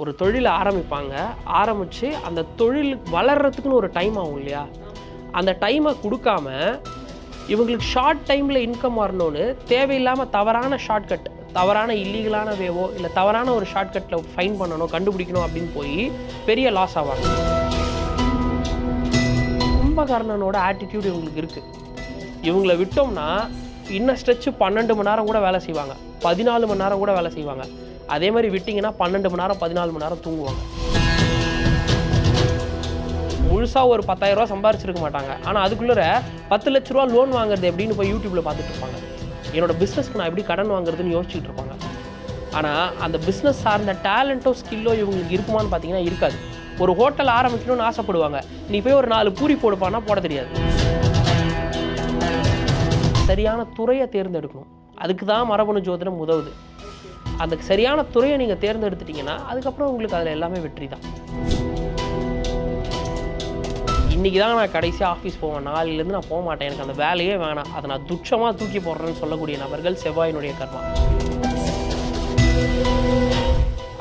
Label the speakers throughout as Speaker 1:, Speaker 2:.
Speaker 1: ஒரு தொழிலை ஆரம்பிப்பாங்க. ஆரம்பித்து அந்த தொழில் வளர்கிறதுக்குன்னு ஒரு டைம் ஆகும் இல்லையா? அந்த டைமை கொடுக்காம இவங்களுக்கு ஷார்ட் டைமில் இன்கம் வரணும்னு தேவையில்லாமல் தவறான ஷார்ட்கட் தவறான இல்லீகலான வேவோ இல்லை தவறான ஒரு ஷார்ட்கட்டில் ஃபைன் பண்ணணும் கண்டுபிடிக்கணும் அப்படின்னு போய் பெரிய லாஸ் ஆவாங்க. கும்பகர்ணனோட ஆட்டிடியூட் இவங்களுக்கு இருக்குது இவங்களை விட்டோம்னா இன்னும் ஸ்ட்ரெச்சு பன்னெண்டு மணி நேரம் கூட வேலை செய்வாங்க. பதினாலு மணி நேரம் கூட வேலை செய்வாங்க. அதே மாதிரி விட்டிங்கன்னா பன்னெண்டு மணி நேரம் பதினாலு மணி நேரம் தூங்குவாங்க. முழுசாக ஒரு 10000 ரூபா சம்பாரிச்சிருக்க மாட்டாங்க. ஆனால் அதுக்குள்ளே பத்து லட்ச ரூபா லோன் வாங்குறது எப்படின்னு போய் யூடியூப்பில் பார்த்துட்டு இருப்பாங்க. என்னோடய பிஸ்னஸ்க்கு நான் எப்படி கடன் வாங்குறதுன்னு யோசிச்சுட்டு இருப்பாங்க. ஆனால் அந்த பிஸ்னஸ் சார்ந்த டேலண்ட்டோ ஸ்கில்லோ இவங்களுக்கு இருக்குமான்னு பார்த்தீங்கன்னா இருக்காது. ஒரு ஹோட்டல் ஆரம்பிக்கணும்னு ஆசைப்படுவாங்க. நீ போய் ஒரு நாலு பூரி போடுப்பானா போட தெரியாது. சரியான துறையை தேர்ந்தெடுக்கணும். அதுக்கு தான் மரபணு ஜோதிடம் உதவுது. அந்த சரியான துறையை நீங்கள் தேர்ந்தெடுத்துட்டீங்கன்னா அதுக்கப்புறம் உங்களுக்கு அதில் எல்லாமே வெற்றி தான். இன்றைக்கி தான் நான் கடைசியாக ஆஃபீஸ் போவேன். நாளையிலேருந்து நான் போக மாட்டேன். எனக்கு அந்த வேலையே வேணாம். அதை நான் துச்சமாக தூக்கி போடுறேன்னு சொல்லக்கூடிய நபர்கள் செவ்வாயினுடைய கர்மா.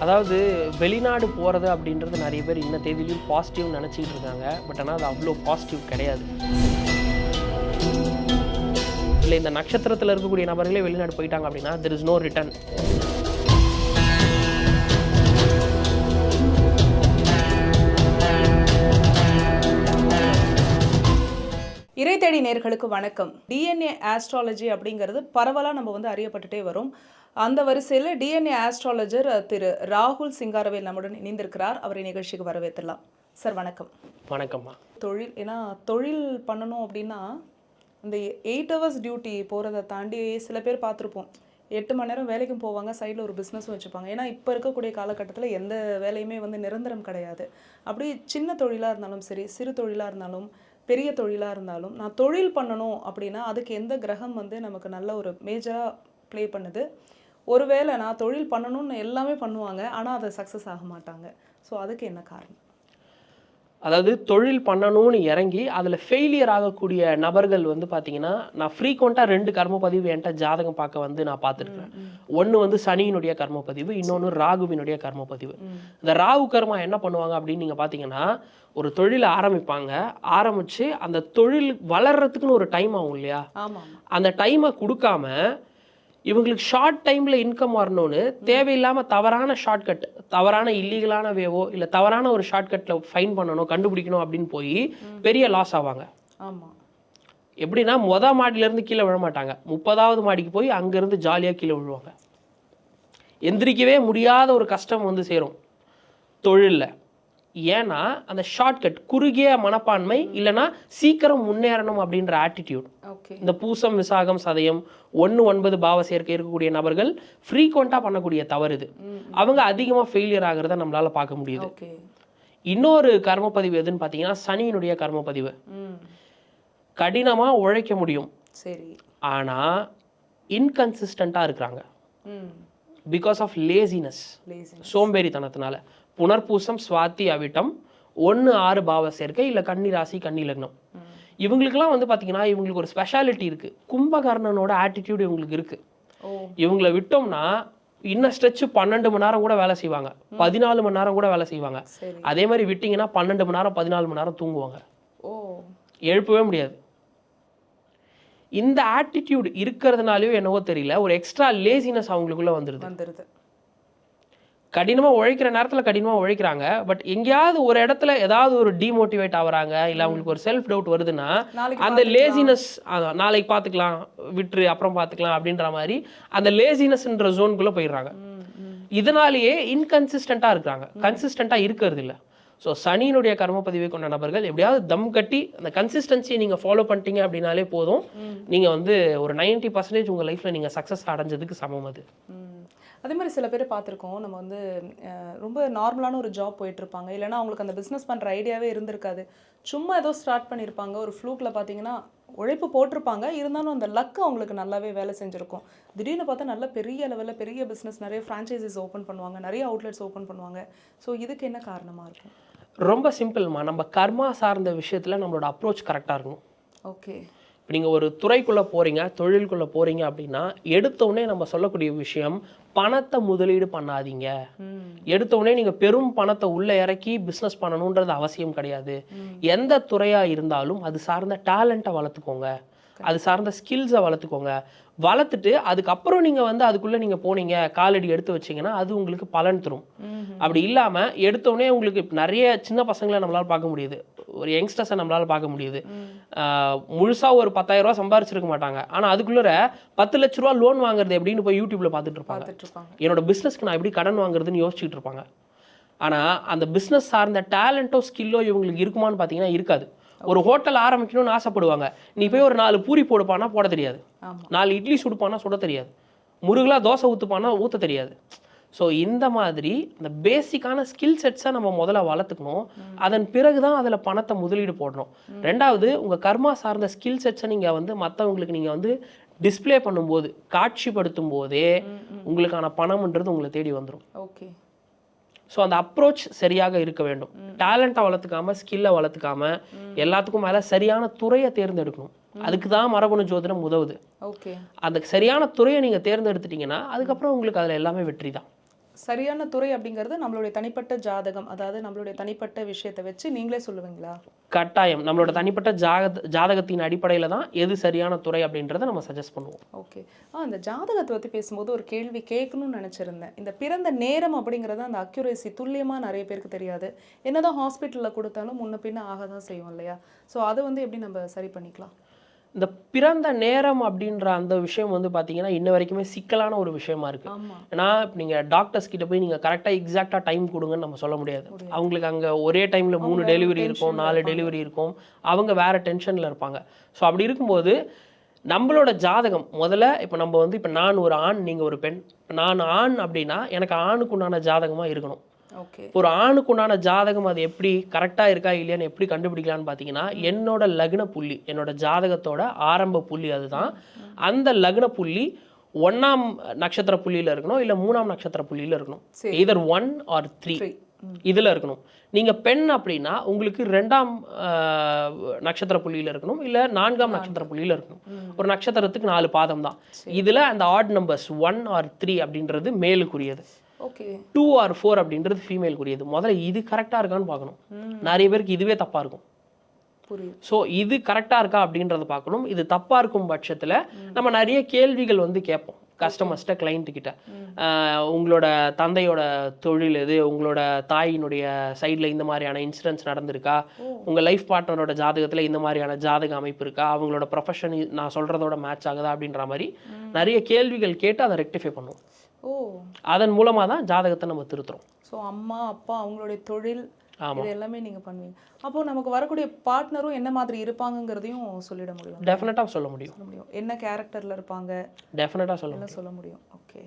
Speaker 1: அதாவது வெளிநாடு போகிறது அப்படின்றது நிறைய பேர் இன்ன தேதியிலையும் பாசிட்டிவ் நினச்சிக்கிட்டு இருக்காங்க. பட் ஆனால் அது அவ்வளோ பாசிட்டிவ் கிடையாது. இல்லை இந்த நட்சத்திரத்தில் இருக்கக்கூடிய நபர்களே வெளிநாடு போயிட்டாங்க அப்படின்னா தெர் இஸ் நோ ரிட்டர்ன்
Speaker 2: இறை தேடி நேர்களுக்கு வணக்கம். டிஎன்ஏ ஆஸ்ட்ராலஜி அப்படிங்கிறது பரவலாக நம்ம வந்து அறியப்பட்டுட்டே வரும். அந்த வரிசையில் டிஎன்ஏ ஆஸ்ட்ராலஜர் திரு ராகுல் சிங்காரவேல் நம்முடன் இணைந்திருக்கிறார். அவரை நிகழ்ச்சிக்கு வரவேற்றலாம் சார் வணக்கம்.
Speaker 1: வணக்கம்மா.
Speaker 2: தொழில் ஏன்னா தொழில் பண்ணணும் அப்படின்னா இந்த எயிட் ஹவர்ஸ் டியூட்டி போகிறத தாண்டி சில பேர் பார்த்துருப்போம். எட்டு மணி நேரம் வேலைக்கும் போவாங்க சைடில் ஒரு பிஸ்னஸும் வச்சுப்பாங்க. ஏன்னா இப்போ இருக்கக்கூடிய காலகட்டத்தில் எந்த வேலையுமே வந்து நிரந்தரம் கிடையாது. அப்படி சின்ன தொழிலாக இருந்தாலும் சரி சிறு தொழிலாக இருந்தாலும் பெரிய தொழிலாக இருந்தாலும் நான் தொழில் பண்ணணும் அப்படின்னா அதுக்கு எந்த கிரகம் வந்து நமக்கு நல்ல ஒரு மேஜராக ப்ளே பண்ணுது. ஒருவேளை நான் தொழில் பண்ணணும்னு எல்லாமே பண்ணுவாங்க ஆனால் அதை சக்ஸஸ் ஆக மாட்டாங்க. ஸோ அதுக்கு என்ன காரணம்?
Speaker 1: அதாவது தொழில் பண்ணணும்னு இறங்கி அதில் ஃபெயிலியர் ஆகக்கூடிய நபர்கள் வந்து பார்த்தீங்கன்னா நான் ஃப்ரீக்வெண்ட்டாக ரெண்டு கர்ம பதிவு என்கிட்ட ஜாதகம் பார்க்க வந்து நான் பார்த்துருக்கேன். ஒன்று வந்து சனியினுடைய கர்ம பதிவு இன்னொன்று ராகுவினுடைய கர்ம பதிவு இந்த ராகு கர்மா என்ன பண்ணுவாங்க அப்படின்னு நீங்கள் பார்த்தீங்கன்னா ஒரு தொழிலை ஆரம்பிப்பாங்க. ஆரம்பித்து அந்த தொழில் வளர்கிறதுக்குன்னு ஒரு டைம் ஆகும் இல்லையா? அந்த டைமை கொடுக்காம இவங்களுக்கு ஷார்ட் டைமில் இன்கம் வரணும்னு தேவையில்லாமல் தவறான ஷார்ட்கட் தவறான இல்லீகலான வேவோ இல்லை தவறான ஒரு ஷார்ட்கட்டில் ஃபைன் பண்ணணும் கண்டுபிடிக்கணும் அப்படின்னு போய் பெரிய லாஸ் ஆவாங்க.
Speaker 2: ஆமாம்
Speaker 1: எப்படின்னா மொத மாடியிலேருந்து கீழே விழ மாட்டாங்க. முப்பதாவது மாடிக்கு போய் அங்கேருந்து ஜாலியாக கீழே விழுவாங்க. எந்திரிக்கவே முடியாத ஒரு கஷ்டம் வந்து சேரும். தொழிலில். ஏன்னா அந்த ஷார்ட்கட் குறுகிய மனப்பான்மை இல்லைன்னா சீக்கிரம் முன்னேறணும் அப்படின்ற ஆட்டிடியூட் இந்த பூசம் விசாகம் சதயம் ஒன்று ஒன்பது பாவ சேர்க்கை இருக்கக்கூடிய நபர்கள் ஃப்ரீக்வெண்ட்டாக பண்ணக்கூடிய தவறு இது. அவங்க அதிகமாக ஃபெயிலியர் ஆகிறத நம்மளால பார்க்க முடியுது. இன்னொரு கர்மப்பதிவு எதுன்னு பார்த்தீங்கன்னா சனியினுடைய கர்மப்பதிவு. கடினமாக உழைக்க முடியும்.
Speaker 2: சரி.
Speaker 1: ஆனால் இன்கன்சிஸ்டண்ட்டாக இருக்கிறாங்க. பிகாஸ் ஆஃப் லேசினஸ்
Speaker 2: லேசி
Speaker 1: சோம்பேறித்தனத்தினால. புனர்பூசம் சுவாதி அவிட்டம் ஒன்று ஆறு பாவ சேர்க்கை இல்லை கன்னி ராசி கன்னி லக்னம். இவங்களுக்குலாம் வந்து பார்த்தீங்கன்னா இவங்களுக்கு ஒரு ஸ்பெஷாலிட்டி இருக்குது கும்பகர்ணனோட ஆட்டிடியூட் இவங்களுக்கு இருக்குது இவங்களை விட்டோம்னா இன்னும் ஸ்ட்ரெச்சு பன்னெண்டு மணி நேரம் கூட வேலை செய்வாங்க. பதினாலு மணி நேரம் கூட வேலை செய்வாங்க. அதே மாதிரி விட்டிங்கன்னா பன்னெண்டு மணி நேரம் பதினாலு மணி நேரம் தூங்குவாங்க.
Speaker 2: ஓ.
Speaker 1: எழுப்பவே முடியாது. இந்த ஆட்டிடியூட் இருக்கிறதுனாலயோ என்னவோ தெரியல ஒரு எக்ஸ்ட்ரா லேசினஸ் அவங்களுக்குள்ள வந்துடுது
Speaker 2: வந்துடுது
Speaker 1: கடினமாக உழைக்கிற நேரத்தில் கடினமாக உழைக்கிறாங்க. பட் எங்கேயாவது ஒரு இடத்துல ஏதாவது ஒரு டிமோட்டிவேட் ஆகுறாங்க இல்லை அவங்களுக்கு ஒரு செல்ஃப் டவுட் வருதுன்னா அந்த லேசினஸ் நாளைக்கு பார்த்துக்கலாம் விட்டுரு அப்புறம் பார்த்துக்கலாம் அப்படின்ற மாதிரி அந்த லேசினஸ்ன்ற ஜோனுக்குள்ளே போயிடுறாங்க. இதனாலேயே இன்கன்சிஸ்டண்ட்டாக இருக்கிறாங்க. கன்சிஸ்டண்ட்டாக இருக்கிறது இல்லை. ஸோ சனியினுடைய கர்மப்பதிவை கொண்ட நபர்கள் எப்படியாவது தம் கட்டி அந்த கன்சிஸ்டன்சியை நீங்கள் ஃபாலோ பண்ணிட்டீங்க அப்படின்னாலே போதும். நீங்கள் வந்து ஒரு 90% பர்சன்டேஜ் உங்கள் லைஃப்பில் நீங்கள் சக்ஸஸ் அடைஞ்சதுக்கு சமம் அது.
Speaker 2: அதே மாதிரி சில பேர் பார்த்துருக்கோம். நம்ம வந்து ரொம்ப நார்மலான ஒரு ஜாப் போயிட்டு இருப்பாங்க இல்லைன்னா அவங்களுக்கு அந்த பிஸ்னஸ் பண்ணுற ஐடியாவே இருந்திருக்காது. சும்மா ஏதோ ஸ்டார்ட் பண்ணியிருப்பாங்க. ஒரு ஃப்ளூக்கில் பார்த்தீங்கன்னா உழைப்பு போட்டிருப்பாங்க. இருந்தாலும் அந்த லக் அவங்களுக்கு நல்லாவே வேலை செஞ்சுருக்கும். திடீர்னு பார்த்தா நல்ல பெரிய லெவலில் பெரிய பிஸ்னஸ் நிறைய ஃப்ரான்ச்சைசிஸ் ஓப்பன் பண்ணுவாங்க. நிறைய அவுட்லெட்ஸ் ஓப்பன் பண்ணுவாங்க. ஸோ இதுக்கு என்ன காரணமாக இருக்கும்?
Speaker 1: ரொம்ப சிம்பிள்மா நம்ம கர்மா சார்ந்த விஷயத்தில் நம்மளோட அப்ரோச் கரெக்டாக இருக்கணும்.
Speaker 2: ஓகே
Speaker 1: நீங்கள் ஒரு துறைக்குள்ளே போகிறீங்க தொழிலுக்குள்ளே போகிறீங்க அப்படின்னா எடுத்தோடனே நம்ம சொல்லக்கூடிய விஷயம் பணத்தை முதலீடு பண்ணாதீங்க.
Speaker 2: ம்.
Speaker 1: எடுத்தோடனே நீங்கள் பெரும் பணத்தை உள்ளே இறக்கி பிஸ்னஸ் பண்ணணுன்றது அவசியம் கிடையாது. எந்த துறையாக இருந்தாலும் அது சார்ந்த டேலண்ட்டை வளர்த்துக்கோங்க. அது சார்ந்த ஸ்கில்ஸை வளர்த்துக்கோங்க. வளர்த்துட்டு அதுக்கப்புறம் நீங்கள் வந்து அதுக்குள்ளே நீங்கள் போனீங்க காலடி எடுத்து வச்சீங்கன்னா அது உங்களுக்கு பலன் தரும். அப்படி இல்லாமல் எடுத்தோடனே உங்களுக்கு இப்ப நிறைய சின்ன பசங்களை நம்மளால் பார்க்க முடியுது. ஒரு யங்ஸ்டர்ஸை நம்மளால் பார்க்க முடியுது. முழுசாக ஒரு பத்தாயிரம் ரூபா சம்பாரிச்சிருக்க மாட்டாங்க. ஆனால் அதுக்குள்ளே பத்து லட்ச ரூபா லோன் வாங்குறது எப்படின்னு போய் யூடியூப்ல பார்த்துட்டு இருப்பாங்க. என்னோட பிஸ்னஸ்க்கு நான் எப்படி கடன் வாங்குறதுன்னு யோசிச்சுட்டு இருப்பாங்க. ஆனால் அந்த பிஸ்னஸ் சார்ந்த டேலண்ட்டோ ஸ்கில்லோ இவங்களுக்கு இருக்குமான்னு பார்த்தீங்கன்னா இருக்காது. ஒரு ஹோட்டல் ஆரம்பிக்கணும்னு ஆசைப்படுவாங்க. நீ போய் ஒரு நாலு பூரி போடுப்பானா போட தெரியாது. நாலு இட்லி சுடுப்பானா சுட தெரியாது. முருகலா தோசை ஊற்றுப்பானா ஊற்ற தெரியாது. ஸோ இந்த மாதிரி இந்த பேசிக்கான ஸ்கில் செட்ஸை நம்ம முதல்ல வளர்த்துக்கணும். அதன் பிறகு தான் அதில் பணத்தை முதலீடு போடணும். ரெண்டாவது உங்கள் கர்மா சார்ந்த ஸ்கில் செட்ஸை நீங்கள் வந்து மற்றவங்களுக்கு நீங்கள் வந்து டிஸ்ப்ளே பண்ணும்போது காட்சிப்படுத்தும் போதே உங்களுக்கான பணம்ன்றது உங்களை தேடி வந்துடும்
Speaker 2: ஓகே
Speaker 1: ஸோ அந்த அப்ரோச் சரியாக இருக்க வேண்டும். டேலண்ட்டை வளர்த்துக்காம ஸ்கில்லை வளர்த்துக்காம எல்லாத்துக்கும் மேலே சரியான துறையை தேர்ந்தெடுக்கணும். அதுக்கு தான் மரபணு ஜோதிடம் உதவுது.
Speaker 2: ஓகே
Speaker 1: அந்த சரியான துறையை நீங்கள் தேர்ந்தெடுத்துட்டீங்கன்னா அதுக்கப்புறம் உங்களுக்கு அதில் எல்லாமே வெற்றி தான்
Speaker 2: சரியான துறை அப்படிங்கிறது நம்மளுடைய தனிப்பட்ட ஜாதகம் அதாவது நம்மளுடைய தனிப்பட்ட விஷயத்தை வச்சு நீங்களே சொல்லுவீங்களா?
Speaker 1: கட்டாயம். நம்மளோட தனிப்பட்ட ஜாக ஜாதகத்தின் அடிப்படையில் தான் எது சரியான துறை அப்படின்றத நம்ம சஜஸ்ட் பண்ணுவோம்.
Speaker 2: ஓகே. ஆ இந்த ஜாதகத்தை பற்றி பேசும்போது ஒரு கேள்வி கேட்கணும்னு நினச்சிருந்தேன். இந்த பிறந்த நேரம் அப்படிங்கிறது அந்த அக்யூரேசி துல்லியமாக நிறைய பேருக்கு தெரியாது. என்னதான் ஹாஸ்பிட்டலில் கொடுத்தாலும் முன்ன பின்ன ஆக தான் செய்வோம் இல்லையா? ஸோ அதை வந்து எப்படி நம்ம சரி பண்ணிக்கலாம்?
Speaker 1: இந்த பிறந்த நேரம் அப்படின்ற அந்த விஷயம் வந்து பார்த்தீங்கன்னா இன்ன வரைக்குமே சிக்கலான ஒரு விஷயமா இருக்கு. ஏன்னா இப்போ நீங்கள் டாக்டர்ஸ் கிட்ட போய் நீங்கள் கரெக்டாக எக்ஸாக்டாக டைம் கொடுங்கன்னு நம்ம சொல்ல முடியாது. அவங்களுக்கு அங்கே ஒரே டைமில் மூணு டெலிவரி இருக்கும் நாலு டெலிவரி இருக்கும். அவங்க வேற டென்ஷனில் இருப்பாங்க. ஸோ அப்படி இருக்கும்போது நம்மளோட ஜாதகம் முதல்ல இப்போ நம்ம வந்து இப்போ நான் ஒரு ஆண் நீங்கள் ஒரு பெண். நான் ஆண் அப்படின்னா எனக்கு ஆணுக்கு உண்டான ஜாதகமாக இருக்கணும். ஒரு ஆணுக்கு உண்டான ஜாதகம் அது எப்படி கரெக்டாக இருக்கா இல்லையான்னு எப்படி கண்டுபிடிக்கலாம்னு பார்த்தீங்கன்னா என்னோட லக்ன புள்ளி என்னோட ஜாதகத்தோட ஆரம்ப புள்ளி அதுதான். அந்த லக்ன புள்ளி ஒண்ணாம் நட்சத்திர புள்ளியில இருக்கணும் இல்லை மூணாம் நட்சத்திர புள்ளியில இருக்கணும். இதர் ஒன் ஆர் த்ரீ இதில் இருக்கணும். நீங்கள் பெண் அப்படின்னா உங்களுக்கு ரெண்டாம் நட்சத்திர புள்ளியில இருக்கணும் இல்லை நான்காம் நட்சத்திர புள்ளியில இருக்கணும். ஒரு நட்சத்திரத்துக்கு நாலு பாதம் தான். இதில் அந்த odd numbers one or three அப்படின்றது மேலுக்குரியது.
Speaker 2: ஓகே
Speaker 1: டூ ஆர் ஃபோர் அப்படின்றது ஃபீமேலுக்குரியது முதல்ல இது கரெக்டாக இருக்கான்னு பார்க்கணும். நிறைய பேருக்கு இதுவே தப்பாக இருக்கும். ஸோ இது கரெக்டாக இருக்கா அப்படின்றத பார்க்கணும். இது தப்பாக இருக்கும் பட்சத்தில் நம்ம நிறைய கேள்விகள் வந்து கேட்போம். கஸ்டமர்ஸ்ட்ட கிளைண்ட் கிட்ட. ஆஹ் உங்களோட தந்தையோட தொழில் எது? உங்களோட தாயினுடைய சைடில் இந்த மாதிரியான இன்சிடென்ட்ஸ் நடந்திருக்கா? உங்கள் லைஃப் பார்ட்னரோட ஜாதகத்தில் இந்த மாதிரியான ஜாதக அமைப்பு இருக்கா? அவங்களோட ப்ரொஃபஷன் நான் சொல்கிறதோட மேட்ச் ஆகுதா அப்படின்ற மாதிரி நிறைய கேள்விகள் கேட்டு அதை ரெக்டிஃபை பண்ணுவோம். அதன் மூலமாக தான் ஜாதகத்தை நம்ம திருத்துறோம்.
Speaker 2: ஸோ அம்மா அப்பா அவங்களுடைய தொழில். இது எல்லாமே நீங்க பண்ணுவீங்க. அப்போ நமக்கு வரக்கூடிய பார்ட்னரும் என்ன மாதிரி இருப்பாங்கங்கிறதையும் சொல்லிட முடியும்?
Speaker 1: டெஃபினட்டாக சொல்ல முடியும்.
Speaker 2: சொல்ல முடியும். என்ன கேரக்டர்ல இருப்பாங்க?
Speaker 1: டெஃபினட்டாக சொல்ல
Speaker 2: சொல்ல முடியும். ஓகே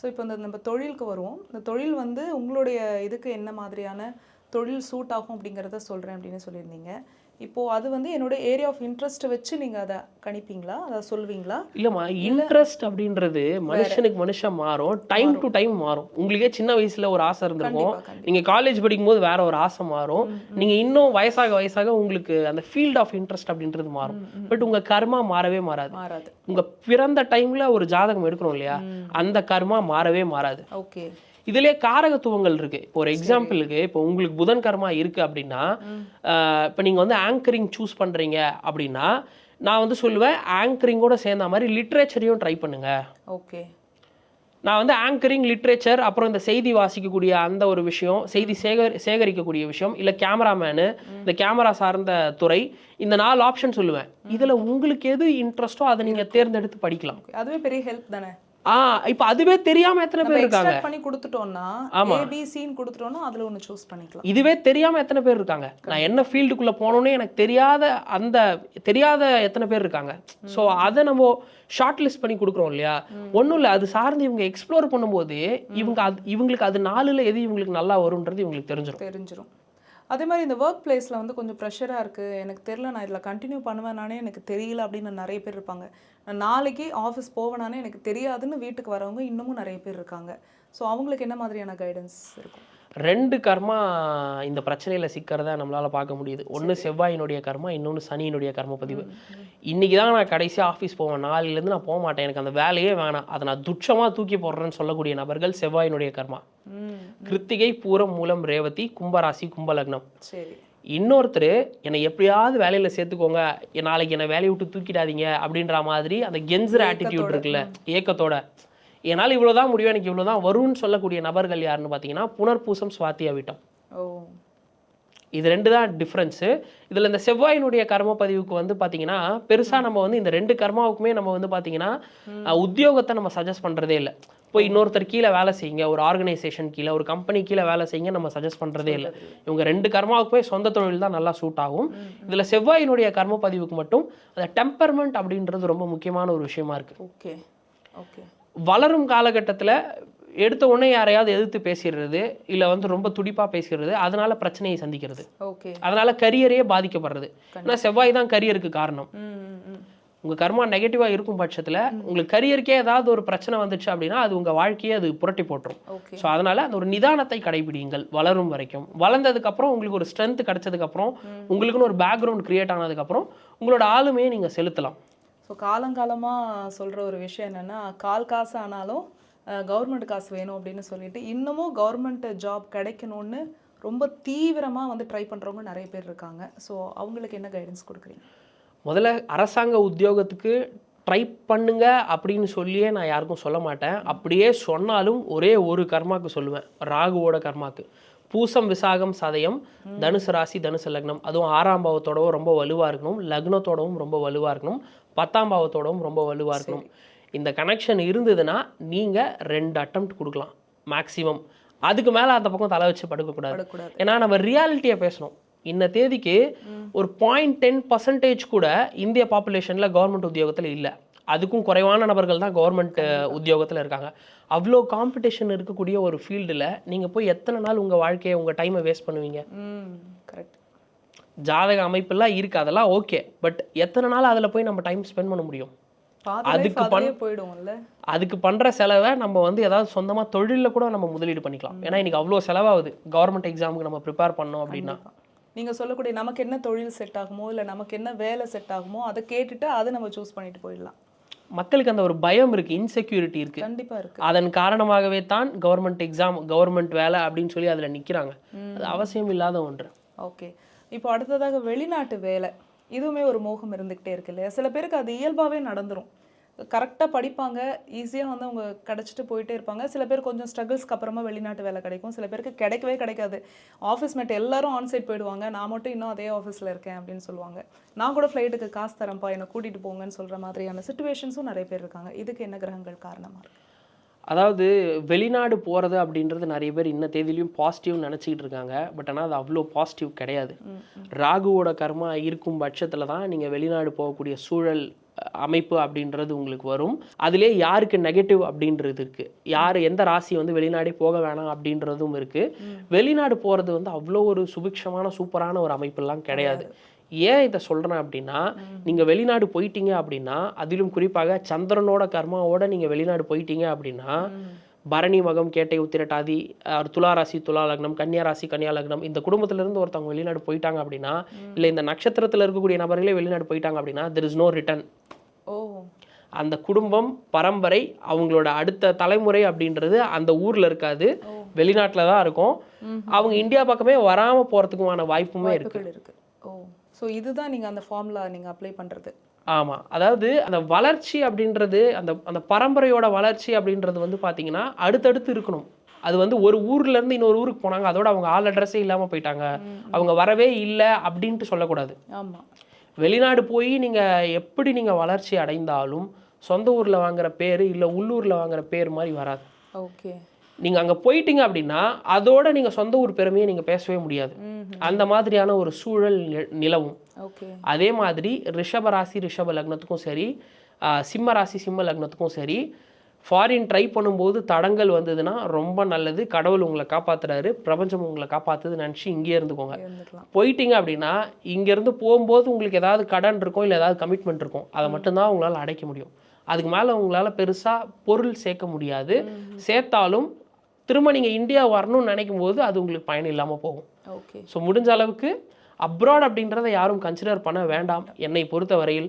Speaker 2: ஸோ இப்போ இந்த நம்ம தொழிலுக்கு வருவோம். இந்த தொழில் வந்து உங்களுடைய இதுக்கு என்ன மாதிரியான தொழில் சூட் ஆகும் அப்படிங்கிறத சொல்கிறேன் அப்படின்னு சொல்லியிருந்தீங்க. இப்போ அது வந்து என்னோட ஏரியா ஆஃப் இன்ட்ரெஸ்ட்டை வச்சு நீங்கள் அதை கணிப்பீங்களா? அதை சொல்வீங்களா?
Speaker 1: இல்லைம்மா இன்ட்ரெஸ்ட் அப்படின்றது மனுஷனுக்கு மனுஷன் மாறும். டைம் டு டைம் மாறும். உங்களுக்கே சின்ன வயசுல ஒரு ஆசை இருந்திருக்கும்.
Speaker 2: கண்டிப்பா, கண்டிப்பா.
Speaker 1: நீங்க காலேஜ் படிக்கும்போது வேற ஒரு ஆசை மாறும். நீங்க இன்னும் வயசாக வயசாக உங்களுக்கு அந்த ஃபீல்ட் ஆஃப் இன்ட்ரெஸ்ட் அப்படின்றது மாறும். பட் உங்க கர்மா மாறவே மாறாது.
Speaker 2: மாறாது.
Speaker 1: உங்க பிறந்த டைம்ல ஒரு ஜாதகம் எடுக்கணும் இல்லையா? அந்த கர்மா மாறவே மாறாது.
Speaker 2: ஓகே.
Speaker 1: இதுலயே காரகத்துவங்கள் இருக்கு. இப்போ ஒரு எக்ஸாம்பிளுக்கு இப்போ உங்களுக்கு புதன் கர்மா இருக்கு அப்படின்னா இப்போ நீங்க வந்து ஆங்கரிங் சூஸ் பண்றீங்க அப்படின்னா நான் வந்து சொல்லுவேன் ஆங்கரிங்கோட சேர்ந்த மாதிரி லிட்ரேச்சரையும் ட்ரை பண்ணுங்க.
Speaker 2: ஓகே.
Speaker 1: நான் வந்து ஆங்கரிங் லிட்ரேச்சர் அப்புறம் இந்த செய்தி வாசிக்கக்கூடிய அந்த ஒரு விஷயம் செய்தி சேகர் சேகரிக்கக்கூடிய விஷயம் இல்லை கேமராமேனு இந்த கேமரா சார்ந்த துறை இந்த நாலு ஆப்ஷன் சொல்லுவேன். இதில் உங்களுக்கு எது இன்ட்ரெஸ்ட்டோ அதை நீங்கள் தேர்ந்தெடுத்து படிக்கலாம்.
Speaker 2: அதுவே பெரிய ஹெல்ப் தானே?
Speaker 1: ஆ இப்போ அதுவே தெரியாம எத்தனை பேர் இருக்காங்க?
Speaker 2: பண்ணி கொடுத்துட்டோம்னா
Speaker 1: ஆமா.
Speaker 2: ஏபிசின்னு கொடுத்துட்டோம்னா அதுல ஒன்று சூஸ் பண்ணிக்கலாம்.
Speaker 1: இதுவே தெரியாம எத்தனை பேர் இருக்காங்க? நான் என்ன ஃபீல்டுக்குள்ள போனோன்னே எனக்கு தெரியாத அந்த தெரியாத எத்தனை பேர் இருக்காங்க? ஸோ அதை நம்ம ஷார்ட் லிஸ்ட் பண்ணி கொடுக்குறோம் இல்லையா? ஒன்றும் இல்லை அது சார்ந்து இவங்க எக்ஸ்ப்ளோர் பண்ணும்போது இவங்க அது இவங்களுக்கு அது நாலுல எது இவங்களுக்கு நல்லா வரும்ன்றது இவங்களுக்கு தெரிஞ்சிடும்
Speaker 2: தெரிஞ்சிரும். அதே மாதிரி இந்த ஒர்க் பிளேஸில் வந்து கொஞ்சம் ப்ரெஷராக இருக்குது எனக்கு தெரில நான் இதில் கண்டினியூ பண்ணுவேனானே எனக்கு தெரியல அப்படின்னு நிறைய பேர் இருப்பாங்க. நான் நாளைக்கு ஆஃபீஸ் போவேனானே எனக்கு தெரியாதுன்னு வீட்டுக்கு வரவங்க இன்னமும் நிறைய பேர் இருக்காங்க. ஸோ அவங்களுக்கு என்ன மாதிரியான கைடன்ஸ் இருக்கும்?
Speaker 1: ரெண்டு கர்மா இந்த பிரச்சனையில சிக்கிறத நம்மளால பார்க்க முடியுது. ஒன்று செவ்வாயினுடைய கர்மா இன்னொன்று சனியினுடைய கர்ம பதிவு. இன்னைக்கு தான் நான் கடைசி ஆஃபீஸ் போவேன். நாளையிலேருந்து நான் போக மாட்டேன். எனக்கு அந்த வேலையே வேணாம். அதை நான் துச்சமா தூக்கி போடுறேன்னு சொல்லக்கூடிய நபர்கள் செவ்வாயினுடைய கர்மா. கிருத்திகை பூரம் மூலம் ரேவதி கும்பராசி கும்பலக்னம்.
Speaker 2: சரி.
Speaker 1: இன்னொருத்தர் என்னை எப்படியாவது வேலையில சேர்த்துக்கோங்க. நாளைக்கு என்னை வேலையை விட்டு தூக்கிடாதீங்க அப்படின்ற மாதிரி அந்த கெஞ்சுற ஆட்டிடியூட் இருக்குல்ல ஏக்கத்தோட. என்னால் இவ்வளவுதான் முடியும் எனக்கு இவ்வளவுதான் வரும்னு சொல்லக்கூடிய நபர்கள் யாருன்னு பார்த்தீங்கன்னா புனர்பூசம் சுவாத்தி அவிட்டம்
Speaker 2: ஓ.
Speaker 1: இது ரெண்டு தான் டிஃப்ரென்ஸு இதில் இந்த செவ்வாயினுடைய கர்ம பதிவுக்கு வந்து பார்த்தீங்கன்னா பெருசாக நம்ம வந்து இந்த ரெண்டு கர்மாவுக்குமே நம்ம வந்து பார்த்தீங்கன்னா உத்தியோகத்தை நம்ம சஜஸ்ட் பண்ணுறதே இல்லை. போய் இன்னொருத்தர் கீழே வேலை செய்யுங்க ஒரு ஆர்கனைசேஷன் கீழே ஒரு கம்பெனி கீழே வேலை செய்யுங்க நம்ம சஜஸ்ட் பண்ணுறதே இல்லை. இவங்க ரெண்டு கர்மாவுக்குமே சொந்த தொழில் தான் நல்லா சூட் ஆகும். இதில் செவ்வாயினுடைய கர்ம பதிவுக்கு மட்டும் அந்த டெம்பர்மெண்ட் அப்படின்றது ரொம்ப முக்கியமான ஒரு விஷயமா இருக்குது
Speaker 2: ஓகே ஓகே.
Speaker 1: வளரும் காலகட்டத்தில் எடுத்த உடனே யாரையாவது எதிர்த்து பேசிடுறது இல்லை வந்து ரொம்ப துடிப்பாக பேசிடுறது அதனால பிரச்சனையை சந்திக்கிறது.
Speaker 2: ஓகே.
Speaker 1: அதனால கரியரே பாதிக்கப்படுறது. ஏன்னா செவ்வாய் தான் கரியருக்கு காரணம்.
Speaker 2: ம் ம், ம்.
Speaker 1: உங்க கர்மா நெகட்டிவா இருக்கும் பட்சத்துல உங்களுக்கு கரியருக்கே ஏதாவது ஒரு பிரச்சனை வந்துச்சு அப்படின்னா அது உங்க வாழ்க்கையை அது புரட்டி போட்டுரும். ஸோ அதனால அந்த ஒரு நிதானத்தை கடைபிடிங்கள் வளரும் வரைக்கும். வளர்ந்ததுக்கு அப்புறம் உங்களுக்கு ஒரு ஸ்ட்ரென்த் கிடைச்சதுக்கு அப்புறம் உங்களுக்குன்னு ஒரு பேக்ரவுண்ட் கிரியேட் ஆனதுக்கு அப்புறம் உங்களோட ஆளுமையை நீங்க செலுத்தலாம்.
Speaker 2: ஸோ காலங்காலமாக சொல்கிற ஒரு விஷயம் என்னென்னா கால் காசு ஆனாலும் கவர்மெண்ட் காசு வேணும் அப்படின்னு சொல்லிட்டு இன்னமும் கவர்மெண்ட் ஜாப் கிடைக்கணும்னு ரொம்ப தீவிரமாக வந்து ட்ரை பண்ணுறவங்க நிறைய பேர் இருக்காங்க. ஸோ அவங்களுக்கு என்ன கைடன்ஸ் கொடுக்குறீங்க?
Speaker 1: முதல்ல அரசாங்க உத்தியோகத்துக்கு ட்ரை பண்ணுங்க அப்படின்னு சொல்லியே நான் யாருக்கும் சொல்ல மாட்டேன். அப்படியே சொன்னாலும் ஒரே ஒரு கர்மாக்கு சொல்லுவேன். ராகுவோட கர்மாக்கு. பூசம் விசாகம் சதயம் தனுசு ராசி தனுசு லக்னம். அதுவும் ஆறாம் பாவத்தோடவும் ரொம்ப வலுவாக இருக்கணும். லக்னத்தோடவும் ரொம்ப வலுவாக இருக்கணும். பத்தாம் பாவத்தோடவும் ரொம்ப வலுவாக இருக்கணும். இந்த கனெக்ஷன் இருந்ததுன்னா நீங்கள் ரெண்டு அட்டம்ப்ட் கொடுக்கலாம் மேக்ஸிமம் அதுக்கு மேலே அந்த பக்கம் தலை வச்சு படுக்கக்கூடாது. ஏன்னா நம்ம ரியாலிட்டியை பேசணும். இன்ன தேதிக்கு ஒரு பாயிண்ட் டென் பர்சன்டேஜ் கூட இந்திய பாப்புலேஷனில் கவர்மெண்ட் உத்தியோகத்தில் இல்லை. அதுக்கும் குறைவான நபர்கள் தான் கவர்மெண்ட் உத்தியோகத்தில் இருக்காங்க. அவ்வளோ காம்படிஷன் இருக்கக்கூடிய ஒரு ஃபீல்டில் நீங்கள் போய் எத்தனை நாள் உங்கள் வாழ்க்கையை உங்கள் டைமை வேஸ்ட் பண்ணுவீங்க?
Speaker 2: கரெக்ட்
Speaker 1: ஜாதக அமைப்பெல்லாம் இருக்குது அதெல்லாம் ஓகே பட் எத்தனை நாள் அதில் போய் நம்ம டைம் ஸ்பெண்ட் பண்ண முடியும்? அதுக்கு
Speaker 2: அதுலயே போயிடும்ல.
Speaker 1: அதுக்கு பண்ணுற செலவை நம்ம வந்து ஏதாவது சொந்தமாக தொழிலில் கூட நம்ம முதலீடு பண்ணிக்கலாம். ஏன்னா இன்னைக்கு அவ்வளோ செலவாகுது. கவர்மெண்ட் எக்ஸாமுக்கு நம்ம ப்ரிப்பேர் பண்ணோம் அப்படின்னா.
Speaker 2: நீங்கள் சொல்லக்கூடிய நமக்கு என்ன தொழில் செட் ஆகுமோ இல்லை நமக்கு என்ன வேலை செட் ஆகுமோ அதை கேட்டுட்டு அதை நம்ம சூஸ் பண்ணிட்டு போயிடலாம்.
Speaker 1: மக்களுக்கு அந்த ஒரு பயம் இருக்கு இன்செக்யூரிட்டி இருக்கு.
Speaker 2: கண்டிப்பா இருக்கு.
Speaker 1: அதன் காரணமாகவே தான் கவர்மெண்ட் எக்ஸாம் கவர்மெண்ட் வேலை அப்படின்னு சொல்லி அதில் நிற்கிறாங்க அது அவசியம் இல்லாத ஒன்று.
Speaker 2: ஓகே. இப்போ அடுத்ததாக வெளிநாட்டு வேலை இதுவுமே ஒரு மோகம் இருந்துக்கிட்டே இருக்கு இல்லையா? சில பேருக்கு அது இயல்பாகவே நடந்துரும். கரெக்டாக படிப்பாங்க. ஈஸியாக வந்து அவங்க கிடச்சிட்டு போயிட்டே இருப்பாங்க. சில பேர் கொஞ்சம் ஸ்ட்ரகிள்ஸ்க்கு அப்புறமா வெளிநாட்டு வேலை கிடைக்கும். சில பேருக்கு கிடைக்கவே கிடைக்காது. ஆஃபீஸ் மேட் எல்லாரும் ஆன்சைட் போயிடுவாங்க. நான் மட்டும் இன்னும் அதே ஆஃபீஸில் இருக்கேன் அப்படின்னு சொல்லுவாங்க. நான் கூட ஃப்ளைட்டுக்கு காசு தரேன்ப்பா என்னை கூட்டிகிட்டு போங்கன்னு சொல்கிற மாதிரியான சுச்சுவேஷன்ஸும் நிறைய பேர் இருக்காங்க. இதுக்கு என்ன கிரகங்கள் காரணமாக இருக்கு?
Speaker 1: அதாவது வெளிநாடு போகிறது அப்படின்றது நிறைய பேர் இன்ன தேதியிலையும் பாசிட்டிவ் நினச்சிக்கிட்டு இருக்காங்க. பட் ஆனால் அது அவ்வளோ பாசிட்டிவ் கிடையாது. ராகுவோட கர்மா இருக்கும் பட்சத்தில் தான் நீங்கள் வெளிநாடு போகக்கூடிய சூழல் அமைப்பு அப்படின்றது உங்களுக்கு வரும். அதிலே யாருக்கு நெகட்டிவ் அப்படின்றது இருக்கு. யார் எந்த ராசி வந்து வெளிநாடே போக வேணாம் அப்படின்றதும் இருக்கு. வெளிநாடு போகிறது வந்து அவ்வளோ ஒரு சுபிக்ஷமான சூப்பரான ஒரு அமைப்பெல்லாம் கிடையாது. ஏன் இதை சொல்கிறேன் அப்படின்னா நீங்கள் வெளிநாடு போயிட்டீங்க அப்படின்னா அதிலும் குறிப்பாக சந்திரனோட கர்மாவோட நீங்கள் வெளிநாடு போயிட்டீங்க அப்படின்னா பரணி மகம் கேட்டை உத்திரட்டாதி துலா ராசி துலா லக்னம் கன்னியா ராசி கன்னியா லக்னம் இந்த குடும்பத்துல இருந்து ஒருத்தவங்க வெளிநாடு போயிட்டாங்க அப்படின்னா இல்லை இந்த நட்சத்திரத்தில் இருக்கக்கூடிய நபர்களே வெளிநாடு போயிட்டாங்க அப்படின்னா தெர் இஸ் நோ ரிட்டர்ன்
Speaker 2: ஓ.
Speaker 1: அந்த குடும்பம் பரம்பரை அவங்களோட அடுத்த தலைமுறை அப்படின்றது அந்த ஊர்ல இருக்காது. வெளிநாட்டில் தான் இருக்கும். அவங்க இந்தியா பக்கமே வராம போறதுக்குமான வாய்ப்புமே இருக்கு.
Speaker 2: ஓ. ஸோ இதுதான் நீங்க அந்த ஃபார்முலா நீங்க அப்ளை பண்றது.
Speaker 1: ஆமா. அதாவது அந்த வளர்ச்சி அப்படின்றது அந்த அந்த பரம்பரையோட வளர்ச்சி அப்படின்றது வந்து பாத்தீங்கன்னா அடுத்தடுத்து இருக்கணும். அது வந்து ஒரு ஊர்ல இருந்து இன்னொரு ஊருக்கு போனாங்க அதோட அவங்க ஆள் அட்ரஸே இல்லாம போயிட்டாங்க. அவங்க வரவே இல்லை அப்படின்ட்டு சொல்லக்கூடாது.
Speaker 2: ஆமா.
Speaker 1: வெளிநாடு போய் நீங்க எப்படி நீங்க வளர்ச்சி அடைந்தாலும் சொந்த ஊர்ல வாங்குற பேர் இல்ல உள்ளூர்ல வாங்குற பேர் மாதிரி வராது.
Speaker 2: ஓகே.
Speaker 1: நீங்க அங்க போயிட்டீங்க அப்படின்னா அதோட நீங்க சொந்த ஊர் பெருமையை நீங்க பேசவே முடியாது. அந்த மாதிரியான ஒரு சூழல் நிலவும். அதே மாதிரி ரிஷப ராசி ரிஷப லக்னத்துக்கும் சரி சிம்ம ராசி சிம்ம லக்னத்துக்கும் சரி ஃபாரின் ட்ரை பண்ணும்போது தடங்கள் வந்ததுன்னா ரொம்ப நல்லது. கடவுள் உங்களை காப்பாத்துறாரு. பிரபஞ்சம் உங்களை காப்பாத்துது நினச்சி இங்கேயே இருந்துக்கோங்க. போயிட்டீங்க அப்படின்னா இங்கேருந்து போகும்போது உங்களுக்கு ஏதாவது கடன் இருக்கும் இல்லை ஏதாவது கமிட்மெண்ட் இருக்கும் அதை மட்டும்தான் உங்களால் அடைக்க முடியும். அதுக்கு மேலே உங்களால் பெருசாக பொருள் சேர்க்க முடியாது. சேர்த்தாலும் திரும்ப நீங்கள் இந்தியா வரணும்னு நினைக்கும் போது அது உங்களுக்கு பயன் இல்லாமல் போகும்.
Speaker 2: ஓகே
Speaker 1: ஸோ முடிஞ்ச அளவுக்கு அப்ராட் அப்படின்றத யாரும் கன்சிடர் பண்ண வேண்டாம். என்னை பொறுத்த வரையில்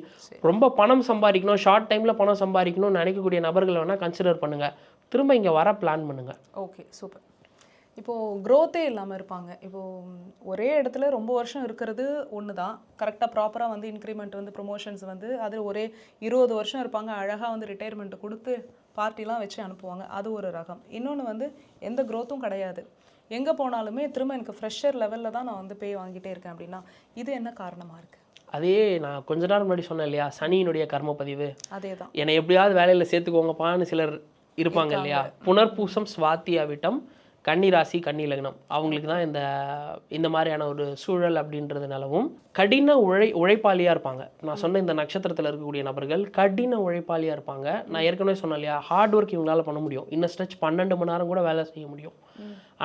Speaker 1: ரொம்ப பணம் சம்பாதிக்கணும் ஷார்ட் டைமில் பணம் சம்பாதிக்கணும்னு நினைக்கக்கூடிய நபர்கள் வேணால் கன்சிடர் பண்ணுங்கள் திரும்ப இங்கே வர பிளான் பண்ணுங்கள்
Speaker 2: ஓகே சூப்பர் இப்போது க்ரோத்தே இல்லாமல் இருப்பாங்க. இப்போது ஒரே இடத்துல ரொம்ப வருஷம் இருக்கிறது ஒன்று தான் கரெக்டாக ப்ராப்பராக வந்து இன்க்ரிமெண்ட் வந்து ப்ரொமோஷன்ஸ் வந்து அது ஒரே இருபது வருஷம் இருப்பாங்க. அழகாக வந்து ரிட்டையர்மெண்ட் கொடுத்து பார்ட்டிலாம் வச்சு அனுப்புவாங்க. அது ஒரு ரகம். இன்னொன்று வந்து எந்த க்ரோத்தும் கிடையாது. எங்கே போனாலுமே திரும்ப எனக்கு ஃப்ரெஷர் லெவலில் தான் நான் வந்து பே வாங்கிட்டே இருக்கேன் அப்படின்னா இது என்ன காரணமாக இருக்குது
Speaker 1: அதே நான் கொஞ்ச நேரம் முன்னாடி சொன்னேன் இல்லையா சனியினுடைய கர்ம பதிவு
Speaker 2: அதே தான்
Speaker 1: என்னை எப்படியாவது வேலையில் சேர்த்துக்கோங்கப்பான்னு சிலர் இருப்பாங்க இல்லையா புனர்பூசம் சுவாத்தி அவிட்டம் கன்னி ராசி கன்னி லக்னம். அவங்களுக்கு தான் இந்த இந்த மாதிரியான ஒரு சூழல் அப்படின்றது நிலவும் கடின உழை உழைப்பாளியாக இருப்பாங்க. நான் சொன்ன இந்த நட்சத்திரத்தில் இருக்கக்கூடிய நபர்கள் கடின உழைப்பாளியாக இருப்பாங்க. நான் ஏற்கனவே சொன்னேன் இல்லையா ஹார்ட் ஒர்க் இவங்களால பண்ண முடியும். இன்னும் ஸ்ட்ரெச் பன்னெண்டு மணி நேரம் கூட வேலை செய்ய முடியும்.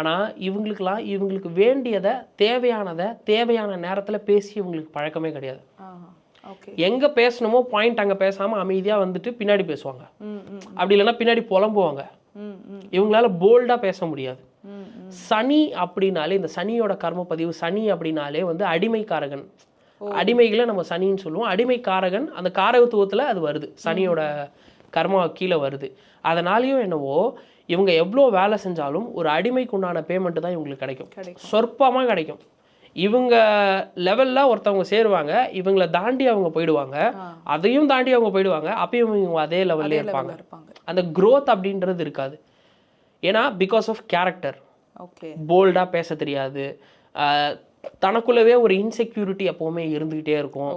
Speaker 1: ஆனால் இவங்களுக்கெல்லாம் இவங்களுக்கு வேண்டியதை தேவையானதை தேவையான நேரத்தில் பேசி இவங்களுக்கு பழக்கமே கிடையாது. எங்கே பேசணுமோ பாயிண்ட் அங்கே பேசாமல் அமைதியாக வந்துட்டு பின்னாடி பேசுவாங்க. அப்படி இல்லைன்னா பின்னாடி புலம்புவாங்க. இவங்களால போல்டாக பேச முடியாது. சனி அப்படின்னாலே இந்த சனியோட கர்மப்பதிவு சனி அப்படின்னாலே வந்து அடிமைக்காரகன். அடிமைகளை நம்ம சனின்னு சொல்லுவோம். அடிமைக்காரகன் அந்த காரகத்துவத்தில் அது வருது. சனியோட கர்மா கீழே வருது. அதனாலேயும் என்னவோ இவங்க எவ்வளோ வேலை செஞ்சாலும் ஒரு அடிமைக்கு உண்டான பேமெண்ட் தான் இவங்களுக்கு கிடைக்கும். சொற்பமாக கிடைக்கும். இவங்க லெவலில் ஒருத்தவங்க சேருவாங்க. இவங்களை தாண்டி அவங்க போயிடுவாங்க. அதையும் தாண்டி அவங்க போயிடுவாங்க. அப்பயும் இவங்க அதே லெவல்லே இருப்பாங்க. அந்த growth அப்படின்றது இருக்காது. ஏன்னா பிகாஸ் ஆஃப் கேரக்டர்
Speaker 2: ஓகே
Speaker 1: போல்டாக பேச தெரியாது. தனக்குள்ளவே ஒரு இன்செக்யூரிட்டி எப்போவுமே இருந்துக்கிட்டே இருக்கும்.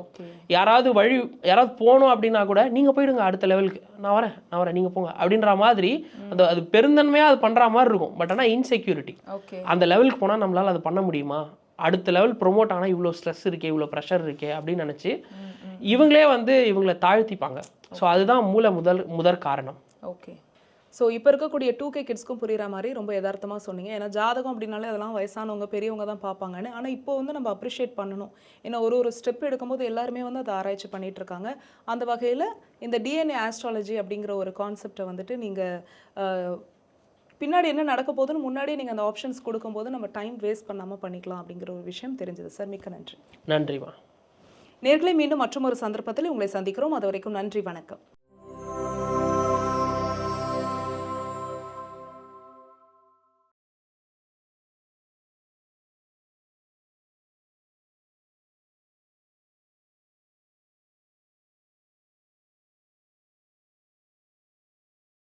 Speaker 1: யாராவது வழி யாராவது போகணும் அப்படின்னா கூட நீங்கள் போயிடுங்க அடுத்த லெவலுக்கு நான் வரேன் நான் வரேன் நீங்கள் போங்க. அப்படின்ற மாதிரி அந்த அது பெருந்தன்மையாக அது பண்ணுற மாதிரி இருக்கும். பட் ஆனால் இன்செக்யூரிட்டி அந்த லெவலுக்கு போனால் நம்மளால் அது பண்ண முடியுமா? அடுத்த லெவல் ப்ரொமோட் ஆனால் இவ்வளோ ஸ்ட்ரெஸ் இருக்கே இவ்வளோ ப்ரெஷர் இருக்கே அப்படின்னு நினச்சி இவங்களே வந்து இவங்களை தாழ்த்திப்பாங்க. ஸோ அதுதான் மூல முதல் முதற் காரணம்.
Speaker 2: ஓகே ஸோ இப்போ இருக்கக்கூடிய டூ கே கிட்ஸ்க்கும் புரியுற மாதிரி ரொம்ப யதார்த்தமாக சொன்னீங்க. ஏன்னா ஜாதகம் அப்படின்னாலே அதெல்லாம் வயசானவங்க பெரியவங்க தான் பார்ப்பாங்கன்னு. ஆனால் இப்போ வந்து நம்ம அப்ரிஷியேட் பண்ணணும். ஏன்னா ஒரு ஒரு ஸ்டெப் எடுக்கும்போது எல்லாருமே வந்து அதை ஆராய்ச்சி பண்ணிட்டு இருக்காங்க. அந்த வகையில் இந்த டிஎன்ஏ ஆஸ்ட்ராலஜி அப்படிங்கிற ஒரு கான்செப்டை வந்துட்டு நீங்கள் பின்னாடி என்ன நடக்க போகுதுன்னு முன்னாடியே நீங்கள் அந்த ஆப்ஷன்ஸ் கொடுக்கும்போது நம்ம டைம் வேஸ்ட் பண்ணாமல் பண்ணிக்கலாம் அப்படிங்கிற ஒரு விஷயம் தெரிஞ்சது. சார் மிக்க நன்றி.
Speaker 1: நன்றிமா
Speaker 2: நேர்களை மீண்டும் மற்றும் ஒரு சந்தர்ப்பத்தில் உங்களை சந்திக்கிறோம். அது வரைக்கும் நன்றி வணக்கம்.